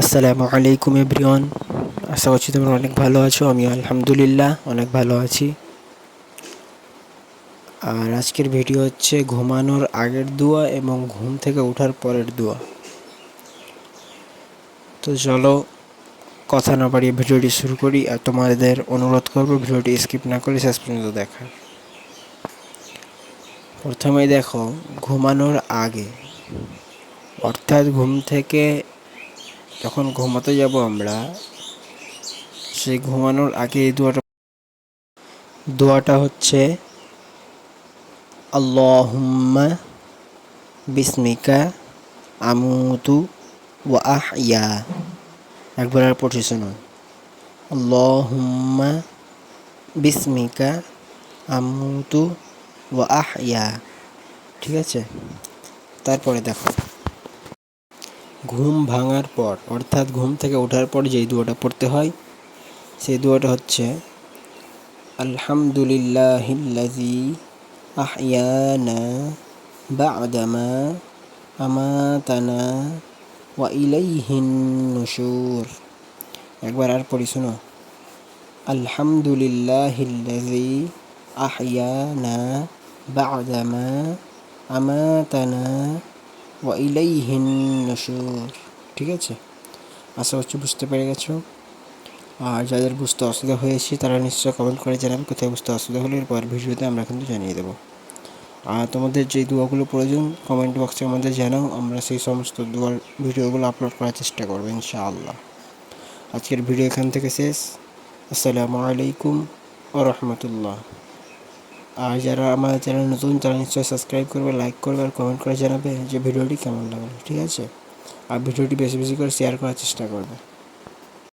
আসসালামু আলাইকুম এভরিওয়ান। আশা করছি তোমরা অনেক ভালো আছো আমি আলহামদুলিল্লাহ অনেক ভালো আছি। আর আজকের ভিডিও হচ্ছে ঘুমানোর আগের দোয়া এবং ঘুম থেকে ওঠার পরের দোয়া। তো চলো কথা না বাড়িয়ে ভিডিওটি শুরু করি আর তোমাদের অনুরোধ করব ভিডিওটি স্কিপ না করে শেষ পর্যন্ত দেখার। প্রথমে দেখো, ঘুমানোর আগে, অর্থাৎ ঘুম থেকে যখন ঘুমাতে যাব আমরা, সেই ঘুমানোর আগে এই দোয়াটা দোয়াটা হচ্ছে, আল্লাহুম্মা বিসমিকা আমুতু ওয়া আহইয়া। একবার আর পড়ছি, শুনুন। আল্লাহুম্মা বিসমিকা আমুতু ওয়া আহইয়া। ঠিক আছে? তারপরে দেখো। ঘুম ভাঙার পর, অর্থাৎ ঘুম থেকে ওঠার পর যেই দোয়াটা পড়তে হয়, সেই দোয়াটা হচ্ছে আলহামদুলিল্লাহিল্লাজি আহিয়ানা আমাতানা ওয়া ইলাইহিন নুশুর। একবার আর পড়ি শোনো আলহামদুলিল্লাহিল্লাজি আহিয়ানা বাদামা আমাতানা ওয়া ইলাইহিন নুশুর। ঠিক আছে? আশা করছি বুঝতে পেরে গেছো। আর যাদের বুঝতে অসুবিধা হয়েছে, তারা নিশ্চয় কমেন্ট করে জানাবে কোথায় বুঝতে অসুবিধা হলে। এরপর ভিডিওতে আমরা কিন্তু জানিয়ে দেবো। আর তোমাদের যে দোয়াগুলো প্রয়োজন কমেন্ট বক্সে আমাদের জানাও। আমরা সেই সমস্ত দোয়ার ভিডিওগুলো আপলোড করার চেষ্টা করব, ইনশাআল্লাহ। আজকের ভিডিও এখান থেকে শেষ। আসসালামু আলাইকুম ও রহমতুল্লাহ। আর যারা আমাদের চ্যানেল নতুন, তারা নিশ্চয়ই সাবস্ক্রাইব করবে লাইক করবে আর কমেন্ট করে জানাবে যে ভিডিওটি কেমন লাগল, ঠিক আছে? আর ভিডিওটি বেশি বেশি করে শেয়ার করার চেষ্টা করবে।